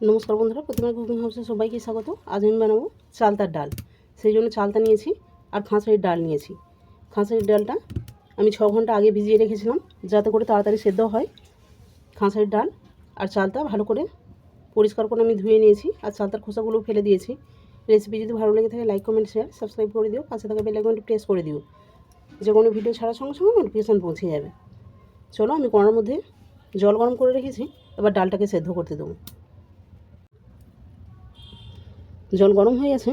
নমস্কার বন্ধুরা, প্রতিমা কুকিং হাউসে সবাইকে স্বাগত। আজ আমি বানাবো চালতার ডাল। সেই জন্য চালতা নিয়েছি আর খাঁসারির ডাল নিয়েছি। খাঁসারির ডালটা আমি ছ ঘণ্টা আগে ভিজিয়ে রেখেছিলাম, যাতে করে তাড়াতাড়ি সেদ্ধ হয় খাঁসারির ডাল। আর চালতা ভালো করে পরিষ্কার করে আমি ধুয়ে নিয়েছি আর চালতার খোসাগুলো ফেলে দিয়েছি। রেসিপি যদি ভালো লেগে থাকে, লাইক, কমেন্ট শেয়ার সাবস্ক্রাইব করে দিও। পাশে থাকা বেল আইকনটি প্রেস করে দিও। যে কোনো ভিডিও ছাড়ার সঙ্গে সঙ্গে নোটিফিকেশান পৌঁছে যাবে। চলো আমি কড়ার মধ্যে জল গরম করে রেখেছি, এবার ডালটাকে সেদ্ধ করতে দেবো। জল গরম হয়ে গেছে,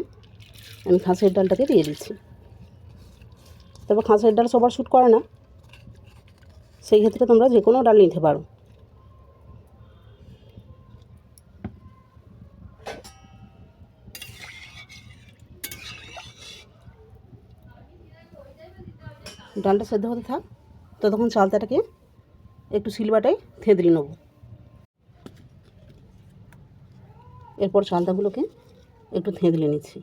আমি খাঁসের ডালটাকে দিয়ে দিচ্ছি। তবে খাঁসের ডাল সবার শ্যুট করে না, সেই ক্ষেত্রে তোমরা যে কোনো ডাল নিতে পারো। ডালটা সেদ্ধ হতে থাক, ততক্ষণ চালতাটাকে একটু সিলবাটায় থেঁতলে নেব। এরপর চালতাগুলোকে একটু থেঁতলে নিচ্ছি।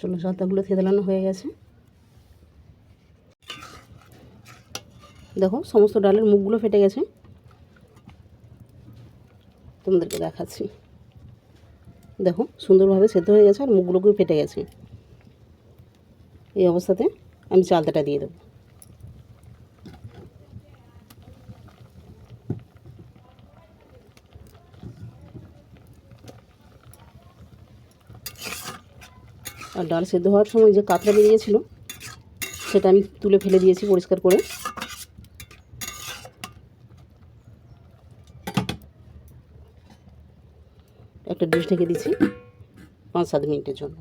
চলো সাতাগুলো থেতলানো হয়ে গেছে। দেখো, সমস্ত ডালের মুখগুলো ফেটে গেছে। তোমাদেরকে দেখাচ্ছি। দেখো, সুন্দরভাবে সেদ্ধ হয়ে গেছে আর মুখগুলোকেও ফেটে গেছে। এই অবস্থাতে আমি চালতাটা দিয়ে দেবো। আর ডাল সেদ্ধ হওয়ার সময় যে কাতলা বেরিয়েছিল, সেটা আমি তুলে ফেলে দিয়েছি পরিষ্কার করে। একটা ডিশ ঢেকে দিচ্ছি পাঁচ সাত মিনিটের জন্য।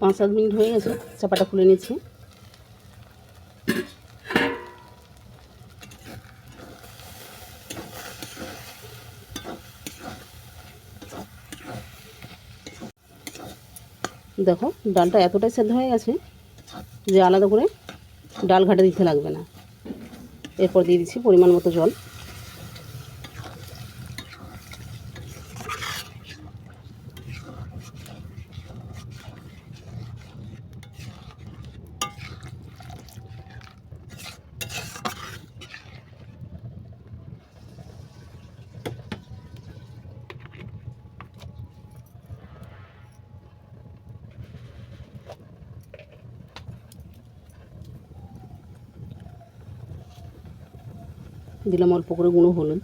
পাঁচ সাত মিনিট হয়ে গেছে, চাপাটা খুলে নিচ্ছি। দেখো, ডালটা এতটাই সেদ্ধ হয়ে গেছে যে আলাদা করে ডাল ঘাটে দিতে লাগবে না। এরপর দিয়ে দিচ্ছি পরিমাণ মতো জল। দিলাম অল্প করে গুঁড়ো হলুদ।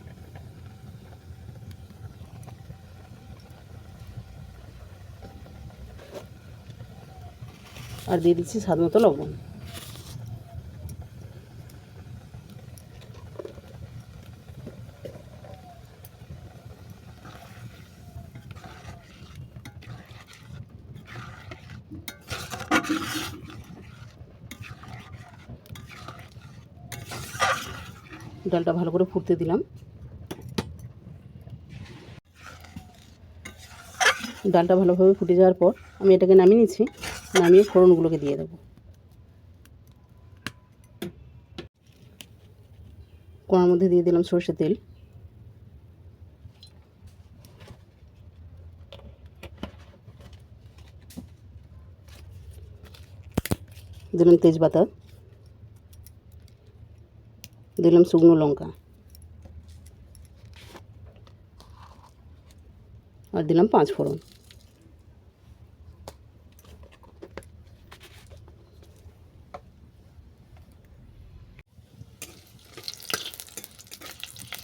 আর দিয়ে দিচ্ছি স্বাদ মতো লবণ। ডালটা ভালো করে ফুটতে দিলাম। ডালটা ভালোভাবে ফুটে যাওয়ার পর আমি এটাকে নামিয়ে নিচ্ছি, নামিয়ে ফোড়নগুলোকে দিয়ে দেবো। কড়ার মধ্যে দিয়ে দিলাম সর্ষে তেল। দিলাম তেজপাতা। দিলাম শুকনো লঙ্কা। আর দিলাম পাঁচ ফোড়ন।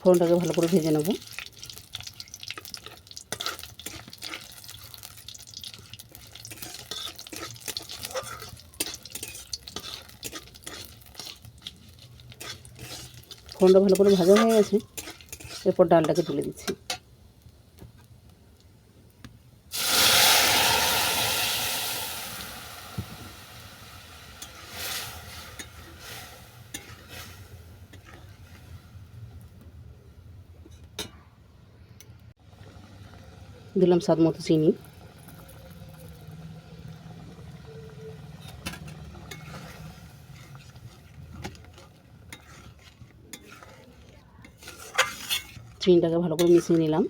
ফোড়নটাকে ভালো করে ভেজে নেব। ফোড়নটা ভালো করে ভাজা হয়ে গেছে এরপর ডালটাকে তুলে দিচ্ছি। দিলাম স্বাদ মতো চিনি। চিনিটাকে ভালো করে মিশিয়ে নিলাম।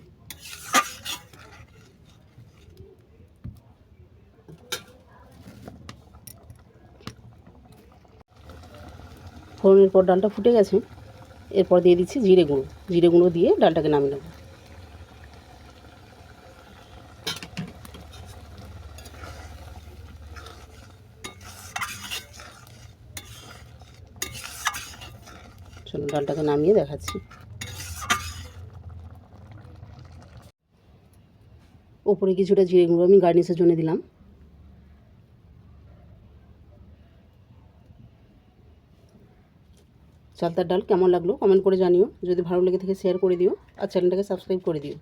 ফোড়নের পর ডালটা ফুটে গেছে। এরপর দিয়ে দিচ্ছি জিরে গুঁড়ো। জিরে গুঁড়ো দিয়ে ডালটাকে নামিয়ে নেব। চলো ডালটাকে নামিয়ে দেখাচ্ছি। ওপরে কিছুটা জিরে গুঁড়ো আমি গার্নিশের জন্য দিলাম। চালতার ডাল কেমন লাগল? কমেন্ট করে জানিও। যদি ভালো লেগে থাকে শেয়ার করে দিও। আর চ্যানেলটাকে সাবস্ক্রাইব করে দিও।